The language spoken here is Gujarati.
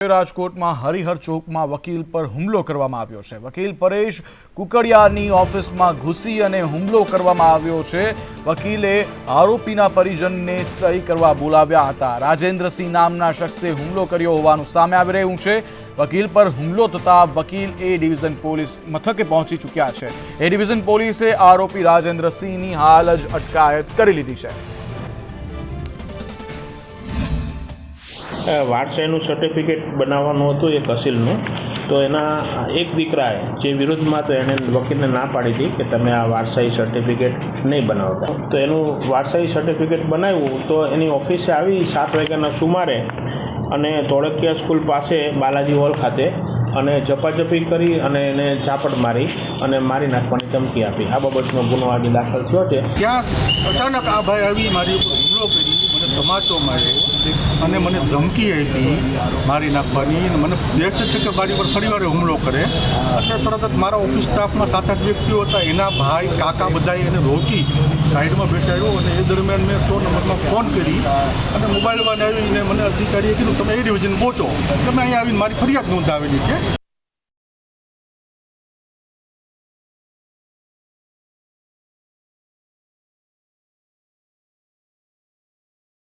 રાજકોટમાં હરિહર ચોકમાં વકીલ પર હુમલો કરવામાં આવ્યો છે. વકીલ પરેશ કુકડિયાની ઓફિસમાં ઘૂસી અને હુમલો કરવામાં આવ્યો છે. વકીલે આરોપીના પરિજનને સહી કરવા બોલાવ્યા હતા. રાજેન્દ્રસિંહ નામના શખ્સે હુમલો કર્યો હોવાનું સામે આવી રહ્યું છે. વકીલ પર હુમલો થતા વકીલ એ ડિવિઝન પોલીસ મથકે પહોંચી ચૂક્યા છે. એ ડિવિઝન પોલીસે આરોપી રાજેન્દ્રસિંહની હાલ જ અટકાયત કરી લીધી છે. વારસાઈનું સર્ટિફિકેટ બનાવવાનું હતું એક અસીલનું. તો એના એક દીકરાએ જે વિરુદ્ધમાં તો એણે વકીલને ના પાડી હતી કે તમે આ વારસાઈ સર્ટિફિકેટ નહીં બનાવતા. તો એનું વારસાઈ સર્ટિફિકેટ બનાવ્યું તો એની ઓફિસે આવી સાત વાગ્યાના સુમારે અને ધોળકિયા સ્કૂલ પાસે બાલાજી હોલ ખાતે અને ઝપાઝપી કરી અને એને ચાપડ મારી અને મારી નાખવાની ધમકી આપી. આ બાબતનો ગુનો આજે દાખલ થયો છે. ત્યાં અચાનક આ ભાઈ આવી, મારી હુમલો કરી મને તમાચો અને મને ધમકી આપી મારી નાખવાની. અને મને દેખ છે કે મારી પર ફરીવાર હુમલો કરે. એટલે તરત જ મારા ઓફિસ સ્ટાફમાં સાત આઠ વ્યક્તિઓ હતા. એના ભાઈ, કાકા બધાએ એને રોકી સાઈડમાં બેસાડ્યો અને એ દરમિયાન મેં સો નંબરમાં ફોન કરી અને મોબાઈલમાં આવીને મને અધિકારીએ કીધું, તમે એ ડિવિઝન પહોંચો. તમે અહીંયા આવીને મારી ફરિયાદ નોંધાવેલી છે.